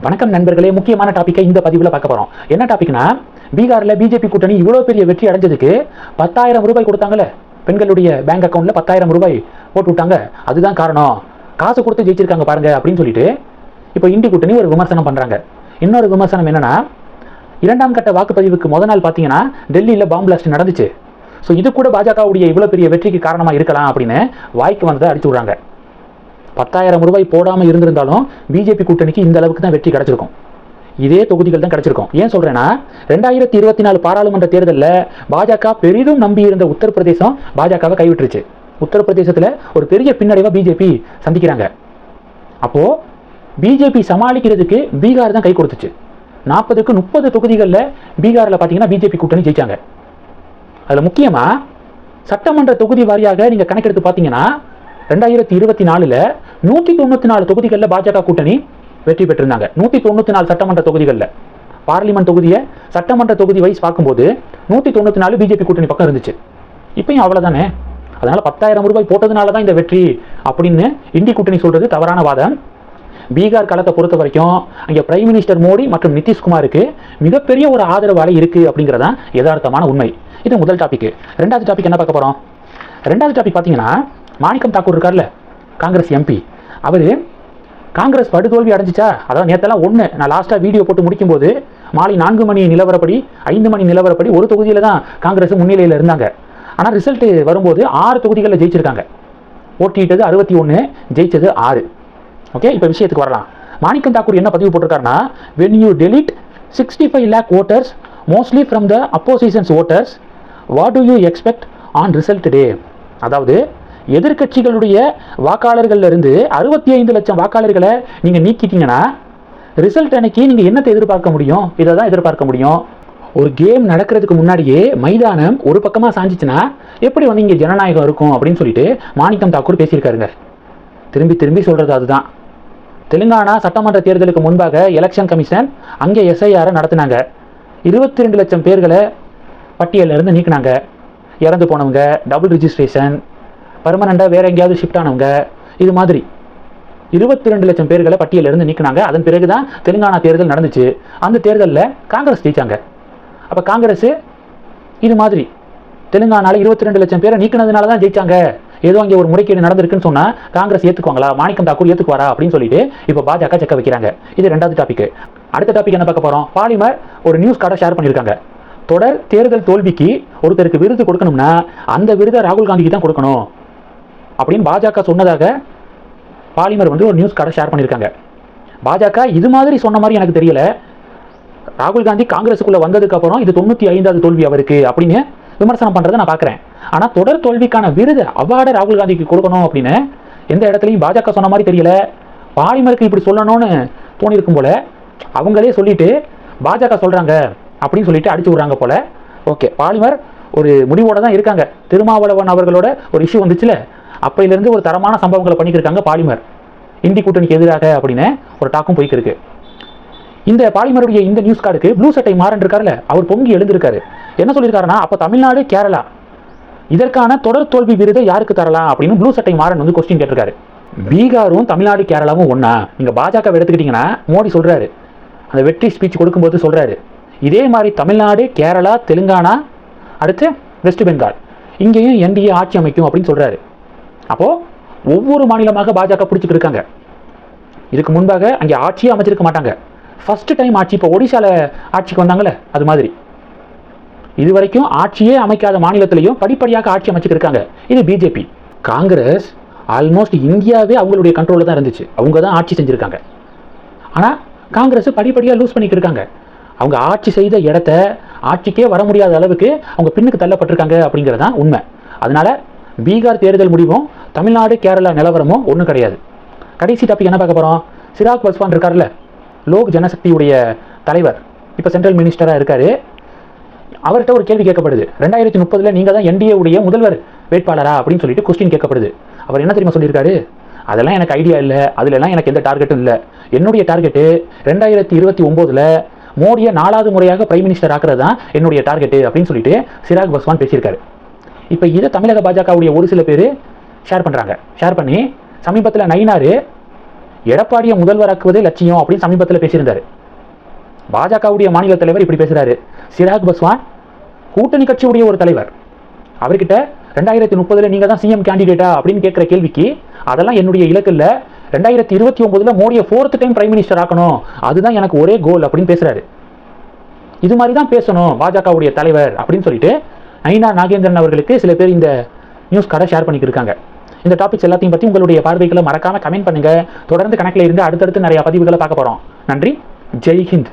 வணக்கம் நண்பர்களே முக்கியமான டாப்பிக்கை இந்த பதிவில் பார்க்க போகிறோம் என்ன டாபிக்னா பீகாரில் பிஜேபி கூட்டணி இவ்வளோ பெரிய வெற்றி அடைஞ்சதுக்கு பத்தாயிரம் ரூபாய் கொடுத்தாங்கல்ல. பெண்களுடைய பேங்க் அக்கௌண்ட்டில் பத்தாயிரம் ரூபாய் போட்டு விட்டாங்க. அதுதான் காரணம். காசு கொடுத்து ஜெயிச்சிருக்காங்க பாருங்க அப்படின்னு சொல்லிட்டு இப்போ இந்தி கூட்டணி ஒரு விமர்சனம் பண்ணுறாங்க இன்னொரு விமர்சனம் என்னன்னா இரண்டாம் கட்ட வாக்குப்பதிவுக்கு முத நாள் பார்த்தீங்கன்னா டெல்லியில் பாம்பு பிளாஸ்ட் நடந்துச்சு. ஸோ இது கூட பாஜகவுடைய இவ்வளோ பெரிய வெற்றிக்கு காரணமாக இருக்கலாம் அப்படின்னு வாய்க்கு வந்ததை அடிச்சு விடுறாங்க. பத்தாயிரம் ரூபாய் போடாமல் இருந்திருந்தாலும் பிஜேபி கூட்டணிக்கு இந்த அளவுக்கு தான் வெற்றி கிடைச்சிருக்கும். இதே தொகுதிகள் தான் கிடைச்சிருக்கும். ஏன் சொல்றேன்னா ரெண்டாயிரத்தி இருபத்தி நாலு பாராளுமன்ற தேர்தலில் பாஜக பெரிதும் நம்பி இருந்த உத்தரப்பிரதேசம் பாஜகவை கைவிட்டுருச்சு. உத்தரப்பிரதேசத்தில் ஒரு பெரிய பின்னடைவை பிஜேபி சந்திக்கிறாங்க. அப்போ பிஜேபி சமாளிக்கிறதுக்கு பீகார் தான் கை கொடுத்துச்சு. நாற்பதுக்கு முப்பது தொகுதிகளில் பீகாரில் பார்த்தீங்கன்னா பிஜேபி கூட்டணி ஜெயிச்சாங்க. அதில் முக்கியமாக சட்டமன்ற தொகுதி வாரியாக நீங்கள் கணக்கெடுத்து பார்த்தீங்கன்னா ரெண்டாயிரத்தி இருபத்தி நாலில் நூற்றி தொண்ணூற்றி நாலு தொகுதிகளில் பாஜக கூட்டணி வெற்றி பெற்றிருந்தாங்க. நூற்றி தொண்ணூற்றி நாலு சட்டமன்ற தொகுதிகளில். பார்லிமெண்ட் தொகுதியை சட்டமன்ற தொகுதி வைஸ் பார்க்கும்போது நூற்றி தொண்ணூற்றி நாலு பிஜேபி கூட்டணி பக்கம் இருந்துச்சு. இப்பயும் அவ்வளோதானே அதனால் பத்தாயிரம் ரூபாய் போட்டதுனால தான் இந்த வெற்றி அப்படின்னு இந்தி கூட்டணி சொல்கிறது தவறான வாதம். பீகார் களத்தை பொறுத்த வரைக்கும் அங்கே பிரைம் மினிஸ்டர் மோடி மற்றும் நிதிஷ்குமாருக்கு மிகப்பெரிய ஒரு ஆதரவு அலை இருக்குது அப்படிங்கிறதான் யதார்த்தமான உண்மை. இது முதல் டாபிக் ரெண்டாவது டாபிக் என்ன பார்க்க போகிறோம் ரெண்டாவது டாபிக் பார்த்தீங்கன்னா மாணிக்கம் தாக்கூர் இருக்கார்ல காங்கிரஸ் எம்பி அவர் காங்கிரஸ் படுதோல்வி அடைஞ்சிச்சா? அதாவது நேத்தெல்லாம் ஒன்று நான் லாஸ்ட்டாக வீடியோ போட்டு முடிக்கும்போது மாலை நான்கு மணி நிலவரப்படி ஐந்து மணி நிலவரப்படி ஒரு தொகுதியில் தான் காங்கிரஸ் முன்னிலையில் இருந்தாங்க. ஆனால் ரிசல்ட்டு வரும்போது ஆறு தொகுதிகளில் ஜெயிச்சிருக்காங்க. போட்டியிட்டது அறுபத்தி ஒன்று ஜெயிச்சது ஆறு. ஓகே இப்போ விஷயத்துக்கு வரலாம். மாணிக்கம் தாக்கூர் என்ன பதிவு போட்டிருக்காருன்னா when you delete sixty five lakh voters mostly from the oppositions voters what do you expect on result day அதாவது எதிர்க்கட்சிகளுடைய வாக்காளர்கள் இருந்து அறுபத்தி ஐந்து லட்சம் வாக்காளர்களை நீங்கள் நீக்கிட்டீங்கன்னா ரிசல்ட் அன்னைக்கு நீங்கள் என்னத்தை எதிர்பார்க்க முடியும்? இதை தான் எதிர்பார்க்க முடியும். ஒரு கேம் நடக்கிறதுக்கு முன்னாடியே மைதானம் ஒரு பக்கமாக சாஞ்சிச்சுன்னா எப்படி வந்து இங்கே ஜனநாயகம் இருக்கும் அப்படின்னு சொல்லிட்டு மாணிக்கம் தாக்கூர் பேசியிருக்காருங்க. திரும்பி திரும்பி சொல்கிறது அதுதான். தெலுங்கானா சட்டமன்ற தேர்தலுக்கு முன்பாக எலெக்ஷன் கமிஷன் அங்கே எஸ்ஐஆரை நடத்தினாங்க. இருபத்தி ரெண்டு லட்சம் பேர்களை பட்டியலிருந்து நீக்கினாங்க. இறந்து போனவங்க டபுள் ரிஜிஸ்ட்ரேஷன் பர்மனெண்ட்டாக வேற எங்கேயாவது ஷிஃப்ட் ஆனவங்க இது மாதிரி. இருபத்தி ரெண்டு லட்சம் பேர்களை பட்டியலிருந்து நீக்கினாங்க. அதன் பிறகு தான் தெலுங்கானா தேர்தல் நடந்துச்சு. அந்த தேர்தலில் காங்கிரஸ் ஜெயிச்சாங்க. அப்போ காங்கிரஸ் இது மாதிரி தெலுங்கானால இருபத்தி ரெண்டு லட்சம் பேரை நீக்கினதுனால தான் ஜெயிச்சாங்க. ஏதோ அங்கே ஒரு முறைகேடு நடந்திருக்குன்னு சொன்னால் காங்கிரஸ் ஏற்றுக்குவாங்களா மாணிக்கம் தாக்கூர் ஏற்றுக்குவாரா அப்படின்னு சொல்லிட்டு இப்போ பாஜக செக்க வைக்கிறாங்க. இது ரெண்டாவது டாபிக் அடுத்த டாபிக் என்ன பார்க்க போகிறோம் பாலிமர் ஒரு நியூஸ் கார்டை ஷேர் பண்ணியிருக்காங்க. தொடர் தேர்தல் தோல்விக்கு ஒருத்தருக்கு விருது கொடுக்கணும்னா அந்த விருதை ராகுல் காந்திக்கு தான் கொடுக்கணும். அப்படின்னு பாஜக சொன்னதாக பாலிமர் வந்து ஒரு நியூஸ் கடை ஷேர் பண்ணியிருக்காங்க. பாஜக இது மாதிரி சொன்ன மாதிரி எனக்கு தெரியல. ராகுல் காந்தி காங்கிரஸுக்குள்ளே வந்ததுக்கப்புறம் இது தொண்ணூற்றி ஐந்தாவது தோல்வி அவருக்கு அப்படின்னு விமர்சனம் பண்ணுறதை நான் பார்க்குறேன். ஆனால் தொடர் தோல்விக்கான விருது அவார்டை ராகுல் காந்திக்கு கொடுக்கணும் அப்படின்னு எந்த இடத்துலையும் பாஜக சொன்ன மாதிரி தெரியல. பாலிமருக்கு இப்படி சொல்லணும்னு தோணியிருக்கும் போல அவங்களே சொல்லிட்டு பாஜக சொல்கிறாங்க அப்படின்னு சொல்லிட்டு அடிச்சு விட்றாங்க போல. ஓகே பாலிமர் ஒரு முடிவோடு தான் இருக்காங்க. திருமாவளவன் அவர்களோட ஒரு இஷ்யூ வந்துச்சுல அப்பையிலேருந்து ஒரு தரமான சம்பவங்களை பண்ணிக்கிருக்காங்க பாலிமர். இந்தி கூட்டணிக்கு எதிராக அப்படின்னு ஒரு டாக்கும் போய்க்கிருக்கு. இந்த பாலிமருடைய இந்த நியூஸ் கார்டுக்கு ப்ளூ சட்டை மாறன் இருக்காருல்ல அவர் பொங்கி எழுந்திருக்காரு. என்ன சொல்லியிருக்காருன்னா அப்போ தமிழ்நாடு கேரளா. இதற்கான தொடர் தோல்வி விருதை யாருக்கு தரலாம் அப்படின்னு ப்ளூ சட்டை மாறன் வந்து கொஸ்டின் கேட்டிருக்காரு. பீகாரும் தமிழ்நாடு கேரளாவும் ஒன்றா நீங்கள் பாஜக எடுத்துக்கிட்டிங்கன்னா மோடி சொல்கிறாரு அந்த வெற்றி ஸ்பீச் கொடுக்கும்போது சொல்கிறாரு இதே மாதிரி தமிழ்நாடு கேரளா தெலுங்கானா அடுத்து வெஸ்ட் பெங்கால் இங்கேயும் என்டிஏ ஆட்சி அமைக்கும் அப்படின்னு சொல்கிறாரு அப்போ ஒவ்வொரு மாநிலமாக பாஜக பிடிச்சிட்டு இருக்காங்க. இதுக்கு முன்பாக அங்கே ஆட்சியே அமைச்சிருக்க மாட்டாங்க. ஃபர்ஸ்ட் டைம் ஆட்சி இப்போ ஒடிசால ஆட்சிக்கு வந்தாங்களே அது மாதிரி. இது வரைக்கும் ஆட்சியே அமைக்காத மாநிலத்திலையும் படிப்படியாக ஆட்சி அமைச்சிருக்காங்க இது பிஜேபி காங்கிரஸ் ஆல்மோஸ்ட் இந்தியாவே அவங்களுடைய கண்ட்ரோலில் தான் இருந்துச்சு. அவங்க தான் ஆட்சி செஞ்சுருக்காங்க. ஆனால் காங்கிரஸ் படிப்படியாக லூஸ் பண்ணிட்டு இருக்காங்க. அவங்க ஆட்சி செய்த இடத்த ஆட்சிக்கே வர முடியாத அளவுக்கு அவங்க பின்னுக்கு தள்ளப்பட்டிருக்காங்க அப்படிங்கிறது தான் உண்மை. அதனால் பீகார் தேர்தல் முடிவும் தமிழ்நாடு கேரளா நிலவரமும் ஒன்றும் கிடையாது. கடைசி டாபிக் என்ன பார்க்க போகிறோம் சிராக் பஸ்வான் இருக்கார்ல லோக் ஜனசக்தியுடைய தலைவர். இப்போ சென்ட்ரல் மினிஸ்டராக இருக்காரு. அவர்கிட்ட ஒரு கேள்வி கேட்கப்படுது. ரெண்டாயிரத்தி முப்பதில் நீங்கள் தான் என்டிஏவுடைய முதல்வர் வேட்பாளரா அப்படின்னு சொல்லிட்டு கொஸ்டின் கேட்கப்படுது. அவர் என்ன தெரியுமா சொல்லியிருக்காரு? அதெல்லாம் எனக்கு ஐடியா இல்லை. அதுலலாம் எனக்கு எந்த டார்கெட்டும் இல்லை. என்னுடைய டார்கெட்டு ரெண்டாயிரத்தி இருபத்தி ஒம்போதில் மோடியை நாலாவது முறையாக பிரைம் மினிஸ்டர் ஆக்குறது தான் என்னுடைய டார்கெட்டு அப்படின்னு சொல்லிட்டு சிராக் பஸ்வான் பேசியிருக்காரு. இப்போ இதை தமிழக பாஜகவுடைய ஒரு சில பேர் ஷேர் பண்ணுறாங்க ஷேர் பண்ணி சமீபத்தில் நயினார் எடப்பாடியை முதல்வராக்குவதே லட்சியம் அப்படின்னு சமீபத்தில் பேசியிருந்தாரு. பாஜகவுடைய மாநில தலைவர் இப்படி பேசுகிறாரு சிராக் பஸ்வான் கூட்டணி கட்சியுடைய ஒரு தலைவர். அவர்கிட்ட ரெண்டாயிரத்தி முப்பதுல நீங்கள் தான் சிஎம் கேண்டிடேட்டா அப்படின்னு கேட்குற கேள்விக்கு அதெல்லாம் என்னுடைய இலக்கு இல்ல ரெண்டாயிரத்தி இருபத்தி ஒன்பதுல மோடியை ஃபோர்த் டைம் பிரைம் மினிஸ்டர் ஆக்கணும். அதுதான் எனக்கு ஒரே கோல் அப்படின்னு பேசுகிறாரு இது மாதிரி தான் பேசணும் பாஜகவுடைய தலைவர் அப்படின்னு சொல்லிட்டு நயினா நாகேந்திரன் அவர்களுக்கு சில பேர் இந்த நியூஸ் கடை ஷேர் பண்ணிக்கிட்டு இருக்காங்க. இந்த டாபிக்ஸ் எல்லாத்தையும் பற்றி உங்களுடைய பார்வைகளை மறக்காம கமெண்ட் பண்ணுங்கள் தொடர்ந்து கணக்கில் இருந்து அடுத்தடுத்து நிறைய பதிவுகளை பார்க்க போகிறோம் நன்றி. ஜெய் ஹிந்த்.